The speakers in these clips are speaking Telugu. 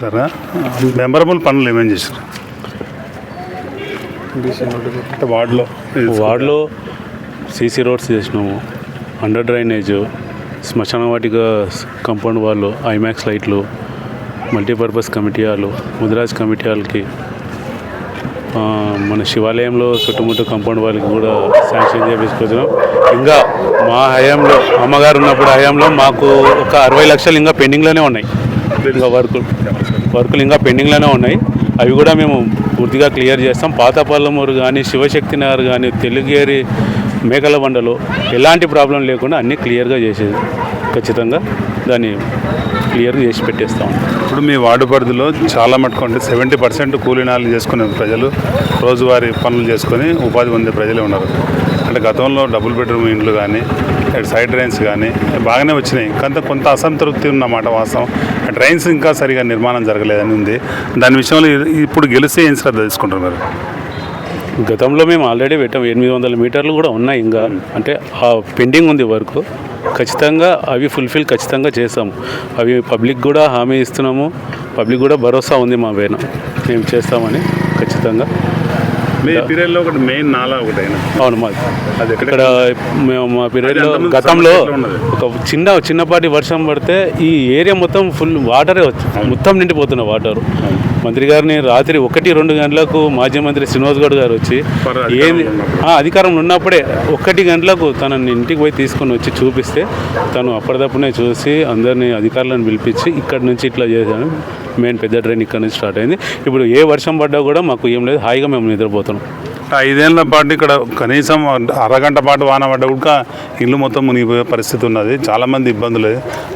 కౌన్సిలరా మెమరబుల్ పనులు ఏమేమి చేశారు? అంటే వార్డులో. వార్డులో సీసీ రోడ్స్ చేసినాము. అండర్ డ్రైనేజ్ శ్మశాన వాటిక కంపౌండ్ వాళ్ళు ఐమాక్స్ లైట్లు multipurpose committee hall Mudiraj committee హాల్కి ఆ, మన శివాలయంలో చుట్టుముట్టు కంపౌండ్ వాళ్ళకి కూడా శాంక్షన్ చేపించుకొచ్చినాం ఇంకా మా హయాంలో అమ్మగారు ఉన్నప్పుడు హయాంలో మాకు ఒక అరవై లక్షలు ఇంకా పెండింగ్లోనే ఉన్నాయి. ఇంకా వర్కులు వర్కులు ఇంకా పెండింగ్లోనే ఉన్నాయి. అవి కూడా మేము పూర్తిగా క్లియర్ చేస్తాం. పాతపల్లమూరు కానీ శివశక్తి నగర్ కానీ తెలుగేరి మేకల బండలో ఎలాంటి ప్రాబ్లం లేకుండా అన్నీ క్లియర్గా చేసేది. ఖచ్చితంగా దాన్ని క్లియర్గా చేసి పెట్టేస్తాం ఇప్పుడు మీ వార్డు పరిధిలో చాలా మటుకు అంటే సెవెంటీ పర్సెంట్ కూలీనాలు చేసుకునే ప్రజలు రోజువారీ పనులు చేసుకొని ఉపాధి పొందే ప్రజలే ఉన్నారు. అంటే గతంలో డబుల్ బెడ్రూమ్ ఇండ్లు కానీ సైడ్ డ్రైన్స్ కానీ బాగానే వచ్చినాయి. కొంత కొంత అసంతృప్తి ఉన్నమాట వాస్తవం. డ్రైన్స్ ఇంకా సరిగా నిర్మాణం జరగలేదని ఉంది. దాని విషయంలో ఇప్పుడు గెలిస్తే ఏం శ్రద్ధ తీసుకుంటారు మీరు? గతంలో మేము ఆల్రెడీ పెట్టాం. ఎనిమిది వందల మీటర్లు కూడా ఉన్నాయి ఇంకా. అంటే ఆ పెండింగ్ ఉంది వర్క్. ఖచ్చితంగా అవి ఫుల్ఫిల్ ఖచ్చితంగా చేస్తాము అవి పబ్లిక్ కూడా హామీ ఇస్తున్నాము. పబ్లిక్ కూడా భరోసా ఉంది మా పైన. మేము చేస్తామని ఖచ్చితంగా మీ పీరియడ్లో ఒకటి మెయిన్ నాలా ఒకటి అవును మాది అది ఇక్కడ మేము మా పీరియడ్లో గతంలో? ఒక చిన్న చిన్నపాటి వర్షం పడితే ఈ ఏరియా మొత్తం ఫుల్ వాటరే వచ్చి మొత్తం నిండిపోతున్న వాటర్ మంత్రి గారిని రాత్రి ఒకటి రెండు గంటలకు మాజీ మంత్రి శ్రీనివాస్ గౌడ్ గారు వచ్చి ఏంది అధికారంలో ఉన్నప్పుడే ఒకటి గంటలకు తనని ఇంటికి పోయి తీసుకొని వచ్చి చూపిస్తే తను అప్పటిదప్పుడే చూసి అందరినీ అధికారులను పిలిపించి ఇక్కడ నుంచి ఇట్లా చేశాను. మెయిన్ పెద్ద ట్రైన్ ఇక్కడ నుంచి స్టార్ట్ అయింది. ఇప్పుడు ఏ వర్షం పడ్డా కూడా మాకు ఏం లేదు. హాయిగా మేము నిద్రపోతున్నాం. ఐదేళ్ళ పాటు ఇక్కడ కనీసం అరగంట పాటు వాన పడ్డ కూడా ఇల్లు మొత్తం మునిగిపోయే పరిస్థితి ఉన్నది. చాలామంది ఇబ్బందులు.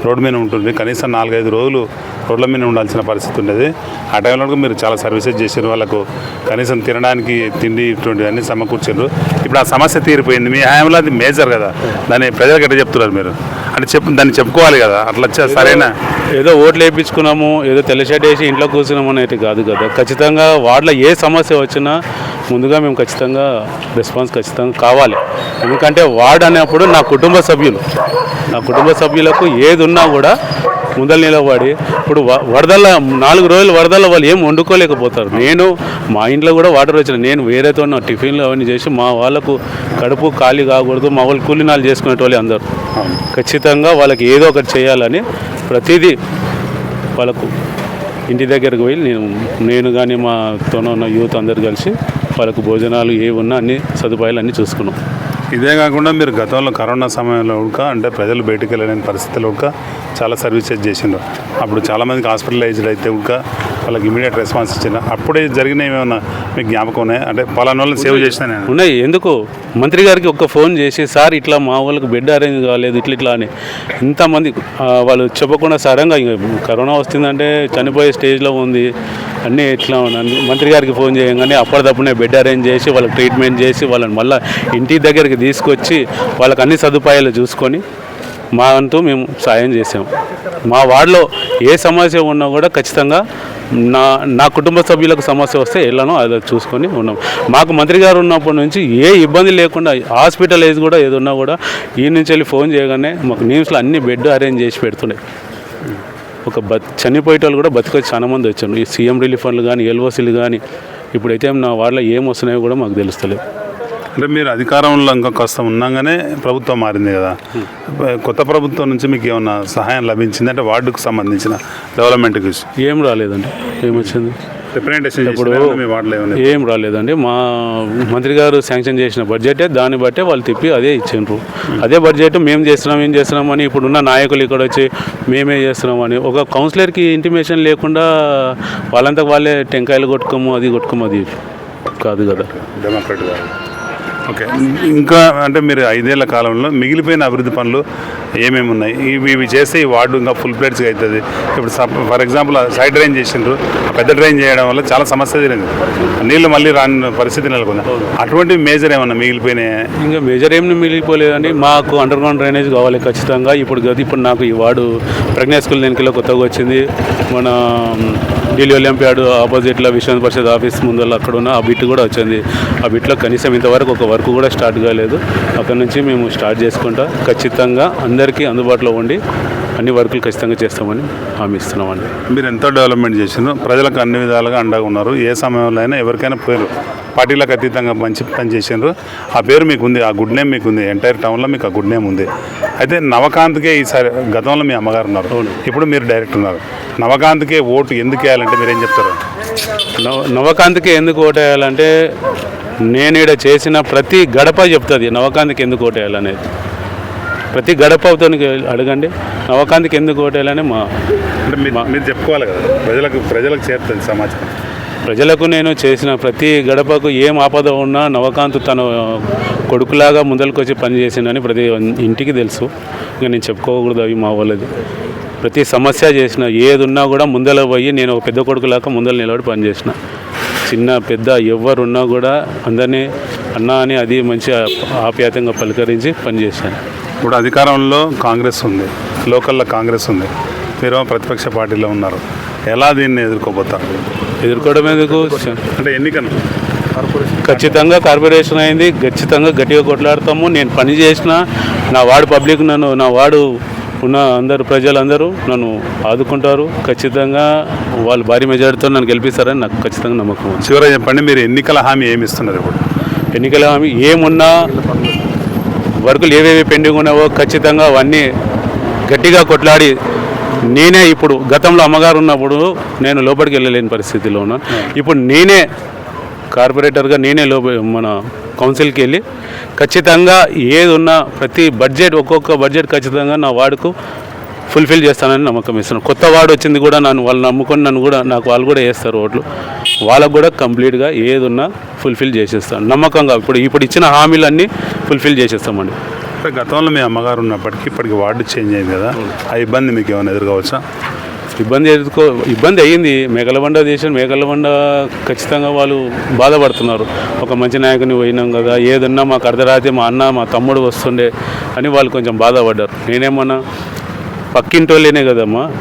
రోడ్డు మీద ఉంటుంది కనీసం నాలుగైదు రోజులు రోడ్ల మీద ఉండాల్సిన పరిస్థితి ఉండేది ఆ టైంలో మీరు చాలా సర్వీసెస్ చేసారు వాళ్ళకు. కనీసం తినడానికి తిండి ఇటువంటివన్నీ సమకూర్చారు ఇప్పుడు ఆ సమస్య తీరిపోయింది. మీ హయాంలో అది మేజర్ కదా. దాన్ని ప్రజలకు ఎట్లా చెప్తున్నారు మీరు? అంటే చెప్పు దాన్ని చెప్పుకోవాలి కదా. అట్లా వచ్చా సరైన ఏదో ఓట్లు వేయించుకున్నాము ఏదో తెల్ల వేసి ఇంట్లో కూర్చున్నాము అనేది కాదు కదా. ఖచ్చితంగా వార్డులో ఏ సమస్య వచ్చినా ముందుగా మేము ఖచ్చితంగా రెస్పాన్స్ ఖచ్చితంగా కావాలి. ఎందుకంటే వార్డ్ అనేప్పుడు నా కుటుంబ సభ్యులు. నా కుటుంబ సభ్యులకు ఏది ఉన్నా కూడా ముందలు నిలబడి ఇప్పుడు వ- వరదల నాలుగు రోజులు వరదల వాళ్ళు ఏం వండుకోలేకపోతారు. నేను మా ఇంట్లో కూడా వాటర్ వచ్చిన నేను వేరేతో ఉన్న టిఫిన్లు అవన్నీ చేసి మా వాళ్ళకు కడుపు ఖాళీ కాకూడదు మా వాళ్ళు కూలినాలు చేసుకునే వాళ్ళు అందరూ. ఖచ్చితంగా వాళ్ళకి ఏదో ఒకటి చేయాలని ప్రతిదీ వాళ్ళకు ఇంటి దగ్గరకు పోయి నేను నేను కానీ మాతో ఉన్న యూత్ అందరు కలిసి వాళ్ళకు భోజనాలు ఏ ఉన్నా అన్ని సదుపాయాలు అన్నీ చూసుకున్నాం. ఇదే కాకుండా మీరు గతంలో కరోనా సమయంలో ఉడక అంటే ప్రజలు బయటకు వెళ్ళలేని పరిస్థితుల్లో ఉడక చాలా సర్వీసెస్ చేసిండ్రు. అప్పుడు చాలామందికి హాస్పిటలైజ్డ్ అయితే ఉడక వాళ్ళకి ఇమీడియట్ రెస్పాన్స్ ఇచ్చిన. అప్పుడే జరిగినవి ఏమైనా మీకు జ్ఞాపకం ఉన్నాయి? అంటే పలానా వాళ్ళని సేవ్ చేసిన నేను. ఉన్నాయి. ఎందుకు? మంత్రి గారికి ఒక్క ఫోన్ చేసి సార్ ఇట్లా మా వాళ్ళకి బెడ్ అరేంజ్ కాలేదు ఇట్లా ఇట్లా అని. ఇంతమంది వాళ్ళు చెప్పకుండా సడన్గా ఇంక కరోనా వస్తుందంటే చనిపోయే స్టేజ్లో ఉంది. అన్నీ ఇట్లా ఉన్నాయి మంత్రి గారికి ఫోన్ చేయగానే అప్పటిదప్పుడే బెడ్ అరేంజ్ చేసి వాళ్ళకి ట్రీట్మెంట్ చేసి వాళ్ళని మళ్ళీ ఇంటి దగ్గరికి తీసుకొచ్చి వాళ్ళకి అన్ని సదుపాయాలు చూసుకొని మా అంటూ మేము సాయం చేసాము మా వార్డులో ఏ సమస్య ఉన్నా కూడా ఖచ్చితంగా నా నా కుటుంబ సభ్యులకు సమస్య వస్తే వెళ్ళను అది చూసుకొని ఉన్నాం. మాకు మంత్రి గారు ఉన్నప్పటి నుంచి ఏ ఇబ్బంది లేకుండా హాస్పిటలైజ్ కూడా ఏది ఉన్నా కూడా ఈ నుంచి వెళ్ళి ఫోన్ చేయగానే మాకు న్యూస్లో అన్ని బెడ్ అరేంజ్ చేసి పెడుతున్నాయి. ఒక బ చనిపోయేటోళ్ళు కూడా బతికొచ్చి చాలా మంది వచ్చారు. ఈ సీఎం రిలీఫ్ ఫండ్లు కానీ ఎల్ఓసీలు కానీ ఇప్పుడైతే నా వాళ్ళ ఏం వస్తున్నాయో కూడా మాకు తెలుస్తలేదు. అంటే మీరు అధికారంలో ఇంకా కాస్త ఉన్నాగానే ప్రభుత్వం మారింది కదా. కొత్త ప్రభుత్వం నుంచి మీకు ఏమైనా సహాయం లభించింది? అంటే వార్డుకు సంబంధించిన డెవలప్మెంట్కి ఏం రాలేదండి. ఏమొచ్చింది? ఇప్పుడు ఏం రాలేదండి. మా మంత్రి గారు శాంక్షన్ చేసిన బడ్జెటే దాన్ని బట్టే వాళ్ళు తిప్పి అదే ఇచ్చిండ్రు. అదే బడ్జెట్ మేము చేస్తున్నాం ఏం చేస్తున్నాం అని ఇప్పుడున్న నాయకులు ఇక్కడ వచ్చి మేమే చేస్తున్నామని ఒక కౌన్సిలర్కి ఇంటిమేషన్ లేకుండా వాళ్ళంతా వాళ్ళే టెంకాయలు కొట్టుకోము అది కొట్టుకోము అది కాదు కదా. డెమోక్రట్ ఓకే ఇంకా అంటే మీరు ఐదేళ్ళ కాలంలో మిగిలిపోయిన అభివృద్ధి పనులు ఏమేమి ఉన్నాయి? ఇవి ఇవి చేస్తే ఈ వార్డు ఇంకా ఫుల్ ప్లేట్స్గా అవుతుంది ఇప్పుడు ఫర్ ఎగ్జాంపుల్ సైడ్ డ్రైన్ చేసిండ్రు. పెద్ద డ్రైన్ చేయడం వల్ల చాలా సమస్య జరిగింది నీళ్ళు మళ్ళీ రాని పరిస్థితి నెలకొంది. అటువంటి మేజర్ ఏమన్నా మిగిలిపోయినాయి? ఇంకా మేజర్ ఏం మిగిలిపోలేదండి. మాకు అండర్ గ్రౌండ్ డ్రైనేజ్ కావాలి ఖచ్చితంగా. ఇప్పుడు గది ఇప్పుడు నాకు ఈ వార్డు ప్రజ్ఞా స్కూల్ వెనుకలో కొత్తగా వచ్చింది. మన ఢిల్లీ ఒలింపియాడ్ ఆపోజిట్లో విశ్వ పరిషత్ ఆఫీస్ ముందర అక్కడ ఉన్న ఆ బిట్ కూడా వచ్చింది. ఆ బిట్లో కనీసం ఇంతవరకు ఒక వర్క్ కూడా స్టార్ట్ కాలేదు. అక్కడ నుంచి మేము స్టార్ట్ చేసుకుంటా. ఖచ్చితంగా అందరికీ అందుబాటులో ఉండి అన్ని వర్కులు ఖచ్చితంగా చేస్తామని హామీ ఇస్తున్నామండి. మీరు ఎంతో డెవలప్మెంట్ చేసినారు ప్రజలకు అన్ని విధాలుగా అండగా ఉన్నారు. ఏ సమయంలో అయినా ఎవరికైనా పేరు పార్టీలకు అతీతంగా మంచి పని చేసినారు ఆ పేరు మీకు ఉంది ఆ గుడ్ నేమ్ మీకు ఉంది ఎంటైర్ టౌన్లో మీకు ఆ గుడ్ నేమ్ ఉంది. అయితే నవకాంత్కే ఈసారి గతంలో మీ అమ్మగారు ఉన్నారు. ఇప్పుడు మీరు డైరెక్ట్ ఉన్నారు. నవకాంత్కే ఓటు ఎందుకు వేయాలంటే మీరు ఏం చెప్తారు? నవ నవకాంత్కి ఎందుకు ఓటేయాలంటే నేను ఇక్కడ చేసిన ప్రతి గడప చెప్తుంది నవకాంత్కి ఎందుకు ఓటేయాలనేది. ప్రతి గడప అవుతానికి అడగండి నవకాంత్కి ఎందుకు ఓటేయాలని మా మీరు చెప్పుకోవాలి కదా ప్రజలకు ప్రజలకు చేరుతుంది సమాచారం ప్రజలకు నేను చేసిన ప్రతి గడపకు ఏం ఆపద ఉన్నా నవకాంత్ తన కొడుకులాగా ముందరికి వచ్చి పనిచేసిండని ప్రతి ఇంటికి తెలుసు. ఇంకా నేను చెప్పుకోకూడదు అవి మా వాళ్ళది. ప్రతి సమస్య చేసిన ఏది ఉన్నా కూడా ముందర పోయి నేను ఒక పెద్ద కొడుకులాగా ముందర నిలబడి పనిచేసిన. చిన్న పెద్ద ఎవరున్నా కూడా అందరినీ అన్న అని అది మంచి ఆప్యాయంగా పలకరించి పనిచేశాను ఇప్పుడు అధికారంలో కాంగ్రెస్ ఉంది లోకల్లో కాంగ్రెస్ ఉంది మీరు ప్రతిపక్ష పార్టీలో ఉన్నారు. ఎలా దీన్ని ఎదుర్కోబోతారు? ఎదుర్కోవడం ఎందుకు? అంటే ఎన్నికలు. ఖచ్చితంగా కార్పొరేషన్ అయింది ఖచ్చితంగా గట్టిగా కొట్లాడతాము. నేను పని చేసిన నా వాడు పబ్లిక్ నన్ను నా వాడు ఉన్న అందరు ప్రజలందరూ నన్ను ఆదుకుంటారు. ఖచ్చితంగా వాళ్ళు భారీ మెజారిటీతో నన్ను గెలిపిస్తారని నాకు ఖచ్చితంగా నమ్మకం చివరి చెప్పండి మీరు ఎన్నికల హామీ ఏమి ఇస్తున్నారు ఇప్పుడు? ఎన్నికల హామీ ఏమున్నా వర్కులు ఏవేవి పెండింగ్ ఉన్నావో ఖచ్చితంగా అవన్నీ గట్టిగా కొట్లాడి నేనే ఇప్పుడు గతంలో అమ్మగారు ఉన్నప్పుడు నేను లోపలికి వెళ్ళలేని పరిస్థితిలో ఉన్నాను. ఇప్పుడు నేనే కార్పొరేటర్గా నేనే లోప మన కౌన్సిల్కి వెళ్ళి ఖచ్చితంగా ఏది ఉన్నా ప్రతి బడ్జెట్ ఒక్కొక్క బడ్జెట్ ఖచ్చితంగా నా వార్డుకు ఫుల్ఫిల్ చేస్తానని నమ్మకం ఇస్తున్నాను. కొత్త వార్డు వచ్చింది కూడా నన్ను వాళ్ళు నమ్ముకొని నన్ను కూడా నాకు వాళ్ళు కూడా వేస్తారు ఓట్లు. వాళ్ళకు కూడా కంప్లీట్గా ఏది ఉన్నా ఫుల్ఫిల్ చేసేస్తాను. నమ్మకంగా ఇప్పుడు ఇప్పుడు ఇచ్చిన హామీలన్నీ ఫుల్ఫిల్ చేసేస్తామండి. గతంలో మీ అమ్మగారు ఉన్నప్పటికీ ఇప్పటికి వార్డు చేంజ్ అయింది కదా? ఆ ఇబ్బంది మీకు ఏమైనా ఎదురుకోవచ్చా? ఇబ్బంది ఎదుర్కో ఇబ్బంది అయ్యింది. మేకలబండ దేశం మేకలబండ ఖచ్చితంగా వాళ్ళు బాధపడుతున్నారు. ఒక మంచి నాయకుని పోయినాం కదా. ఏదన్నా మాకు అర్ధరాత్రి మా అన్న మా తమ్ముడు వస్తుండే అని వాళ్ళు కొంచెం బాధపడ్డారు. నేనేమన్నా పక్కింటోళ్ళేనే కదమ్మా.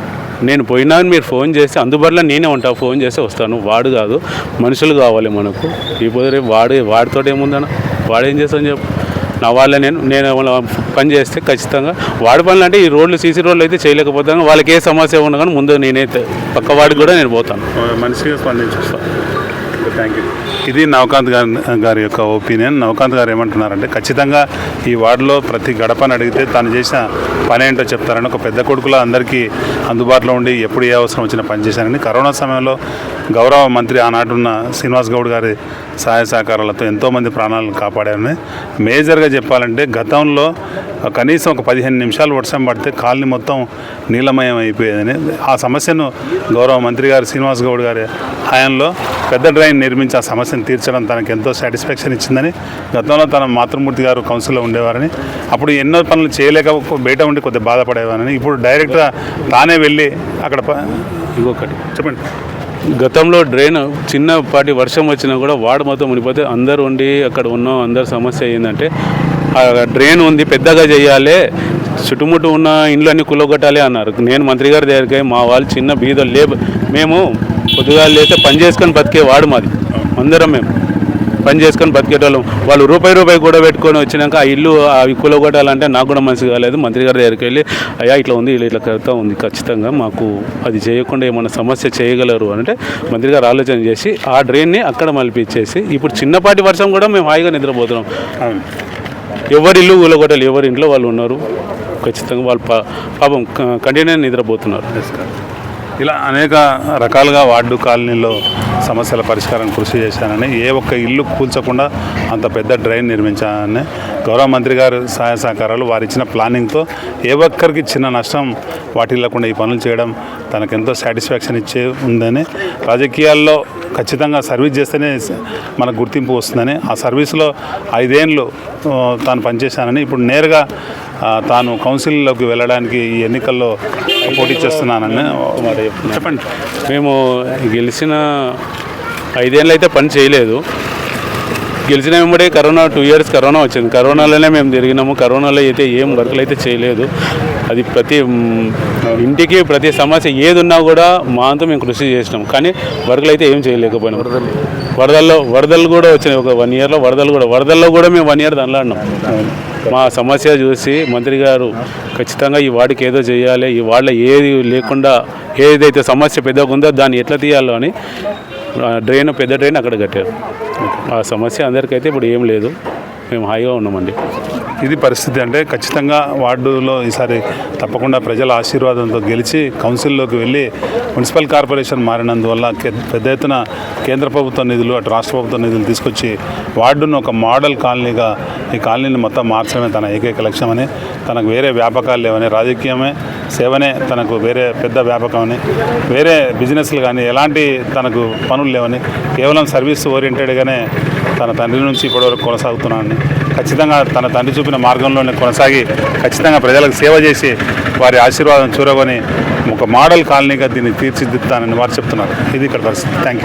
నేను పోయినా మీరు ఫోన్ చేస్తే అందుబాటులో నేనే ఉంటా. ఫోన్ చేస్తే వస్తాను. వాడు కాదు. మనుషులు కావాలి మనకు. ఈ పొద్దు వాడు వాడితో ఏముందన్న? వాడేం చేస్తాను చెప్పు. నా వాళ్ళ నేను నేను పని చేస్తే ఖచ్చితంగా. వాడి పనులు అంటే ఈ రోడ్లు సీసీ రోడ్లు అయితే చేయలేకపోతాను. వాళ్ళకి ఏ సమస్య ఉన్నా కానీ ముందు నేనైతే పక్క వాడికి కూడా నేను పోతాను. మనిషిగా స్పందించుస్తాను థ్యాంక్ యూ ఇది నవకాంత్ గారి గారి యొక్క ఒపీనియన్. నవకాంత్ గారు ఏమంటున్నారంటే ఖచ్చితంగా ఈ వార్డులో ప్రతి గడపని అడిగితే తాను చేసిన పని ఏంటో చెప్తారని ఒక పెద్ద కొడుకులో అందరికీ అందుబాటులో ఉండి ఎప్పుడు ఏ అవసరం వచ్చినా పనిచేశానని కరోనా సమయంలో గౌరవ మంత్రి ఆనాటున్న శ్రీనివాస్ గౌడ్ గారి సహాయ సహకారాలతో ఎంతోమంది ప్రాణాలను కాపాడారని మేజర్గా చెప్పాలంటే గతంలో కనీసం ఒక పదిహేను నిమిషాలు వర్షం పడితే కాలనీ మొత్తం నీలమయం అయిపోయేదని. ఆ సమస్యను గౌరవ మంత్రి గారు శ్రీనివాస్ గౌడ్ గారి హయాంలో పెద్ద డ్రైన్ నిర్మించి ఆ సమస్య సమస్యను తీర్చడం తనకు ఎంతో సాటిస్ఫాక్షన్ ఇచ్చిందని గతంలో తన మాతృమూర్తి గారు కౌన్సిల్లో ఉండేవారని అప్పుడు ఎన్నో పనులు చేయలేక బయట ఉండి కొద్దిగా బాధపడేవారని ఇప్పుడు డైరెక్ట్గా తానే వెళ్ళి అక్కడ ఇంకొకటి. చెప్పండి. గతంలో డ్రైన్ చిన్నపాటి వర్షం వచ్చినా కూడా వాడు మొత్తం మునిపోతే అందరు ఉండి అక్కడ ఉన్న అందరి సమస్య ఏంటంటే డ్రైన్ ఉంది పెద్దగా చేయాలి చుట్టుముట్టు ఉన్న ఇండ్లన్నీ కుల్లగొట్టాలి అన్నారు. నేను మంత్రి గారి దగ్గరికి మా వాళ్ళు చిన్న బీదలు లేబ మేము పొద్దుగా లేస్తే పని చేసుకొని బతికే వాడు మాది. అందరం మేము పని చేసుకొని బతికేటోళ్ళం. వాళ్ళు రూపాయి రూపాయి కూడా పెట్టుకొని వచ్చినాక ఆ ఇల్లు అవి కూలగొట్టాలంటే నాకు కూడా మనసు కాలేదు. మంత్రి గారి దగ్గరికి వెళ్ళి అయ్యా ఇట్లా ఉంది ఇలా ఇట్లా కడతా ఉంది ఖచ్చితంగా మాకు అది చేయకుండా ఏమైనా సమస్య చేయగలరు అంటే మంత్రి గారు ఆలోచన చేసి ఆ డ్రైన్ని అక్కడ మలిపించేసి ఇప్పుడు చిన్నపాటి వర్షం కూడా మేము హాయిగా నిద్రపోతున్నాం. ఎవరి ఇల్లు కూలగొట్టాలి ఎవరి ఇంట్లో వాళ్ళు ఉన్నారు ఖచ్చితంగా వాళ్ళు పా పాపం కంటిన్యూ నిద్రపోతున్నారు. ఇలా అనేక రకాలుగా వార్డు కాలనీలో సమస్యల పరిష్కారం కృషి చేశానని ఏ ఒక్క ఇల్లు కూల్చకుండా అంత పెద్ద డ్రైన్ నిర్మించానని గౌరవ మంత్రి గారు సహాయ సహకారాలు వారు ఇచ్చిన ప్లానింగ్తో ఏ ఒక్కరికి చిన్న నష్టం వాటిల్లకుండా ఈ పనులు చేయడం తనకెంతో సాటిస్ఫాక్షన్ ఇచ్చే ఉందని రాజకీయాల్లో ఖచ్చితంగా సర్వీస్ చేస్తేనే మనకు గుర్తింపు వస్తుందని ఆ సర్వీస్లో ఐదేళ్ళు తాను పనిచేశానని ఇప్పుడు నేరుగా తాను కౌన్సిల్లోకి వెళ్ళడానికి ఈ ఎన్నికల్లో పోటీ చేస్తున్నానని చెప్పండి. మేము గెలిచిన ఐదేళ్ళు అయితే పని చేయలేదు. గెలిచిన వెంబడే కరోనా టూ ఇయర్స్ కరోనా వచ్చింది. కరోనాలోనే మేము తిరిగినాము. కరోనాలో అయితే ఏం వర్కులు అయితే చేయలేదు. అది ప్రతి ఇంటికి ప్రతి సమస్య ఏది ఉన్నా కూడా మా అంతా మేము కృషి చేసినాం. కానీ వర్కులు అయితే ఏం చేయలేకపోయినాం. వరదల్లో వరదలు కూడా వచ్చినాయి. ఒక వన్ ఇయర్లో వరదలు కూడా వరదల్లో కూడా మేము వన్ ఇయర్ దానిలాడినాం. మా సమస్య చూసి మంత్రి గారు ఖచ్చితంగా ఈ వాడికి ఏదో చేయాలి. ఈ వాళ్ళ ఏది లేకుండా ఏదైతే సమస్య పెద్దగా ఉందో దాన్ని ఎట్లా తీయాలో అని డ్రైన్ పెద్ద డ్రైన్ అక్కడ కట్టారు. ఆ సమస్య అందరికైతే ఇప్పుడు ఏం లేదు. మేము హాయిగా ఉన్నామండి. ఇది పరిస్థితి అంటే ఖచ్చితంగా వార్డులో ఈసారి తప్పకుండా ప్రజల ఆశీర్వాదంతో గెలిచి కౌన్సిల్లోకి వెళ్ళి మున్సిపల్ కార్పొరేషన్ మారినందువల్ల పెద్ద ఎత్తున కేంద్ర ప్రభుత్వ నిధులు అటు రాష్ట్ర ప్రభుత్వ నిధులు తీసుకొచ్చి వార్డును ఒక మోడల్ కాలనీగా ఈ కాలనీని మొత్తం మార్చడమే తన ఏకైక లక్ష్యమని తనకు వేరే వ్యాపకాలు లేవని రాజకీయమే సేవనే తనకు వేరే పెద్ద వ్యాపకమని వేరే బిజినెస్లు కానీ ఎలాంటి తనకు పనులు లేవని కేవలం సర్వీస్ ఓరియంటెడ్గానే తన తండ్రి నుంచి ఇప్పటివరకు కొనసాగుతున్నానని ఖచ్చితంగా తన తండ్రి చూపిన మార్గంలోనే కొనసాగి ఖచ్చితంగా ప్రజలకు సేవ చేసి వారి ఆశీర్వాదం చూరగొని ఒక మోడల్ కాలనీగా దీన్ని తీర్చిదిద్దుతానని వారు చెప్తున్నారు. ఇది ఇక్కడ పరిస్థితి. Thank you